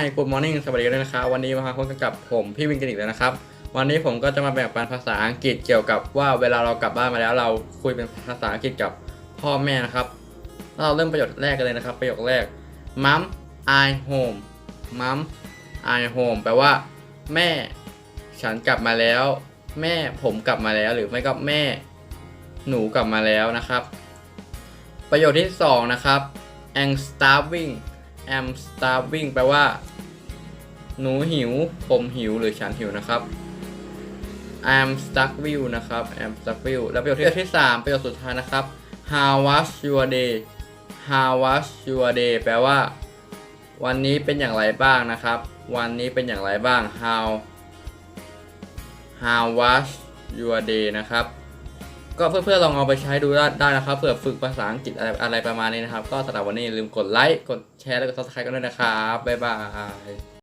Hi Good Morning สวัสดีกันด้วยนะครับ วันนี้มาพบกันกับผมพี่วินกันอีกแล้วนะครับ วันนี้ผมก็จะมาแบ่งปันภาษาอังกฤษเกี่ยวกับว่าเวลาเรากลับบ้านมาแล้วเราคุยเป็นภาษาอังกฤษกับพ่อแม่นะครับ เราเริ่มประโยคแรกกันเลยนะครับ ประโยคแรก Mom I home Mom I home แปลว่า แม่ ฉันกลับมาแล้ว แม่ผมกลับมาแล้ว หรือไม่ก็แม่ หนูกลับมาแล้วนะครับ ประโยคที่สองนะครับ I'm starving I'm starving แปลว่า หนูหิว ผมหิวหรือฉันหิวนะครับ I'm starving นะครับ I'm starving แล้วประโยคที่ที่สามประโยคสุดท้ายนะครับ How was your day How was your day แปลว่า วันนี้เป็นอย่างไรบ้างนะครับ วันนี้เป็นอย่างไรบ้าง How How was your day นะครับ ก็เพื่อนๆลองเอาไปใช้ดูได้นะครับเผื่อฝึกภาษาอังกฤษอะไรอะไรประมาณนี้นะครับ ก็สำหรับวันนี้อย่าลืมกดไลค์กดแชร์แล้วก็ซับสไครต์กันด้วยนะครับบ๊ายบาย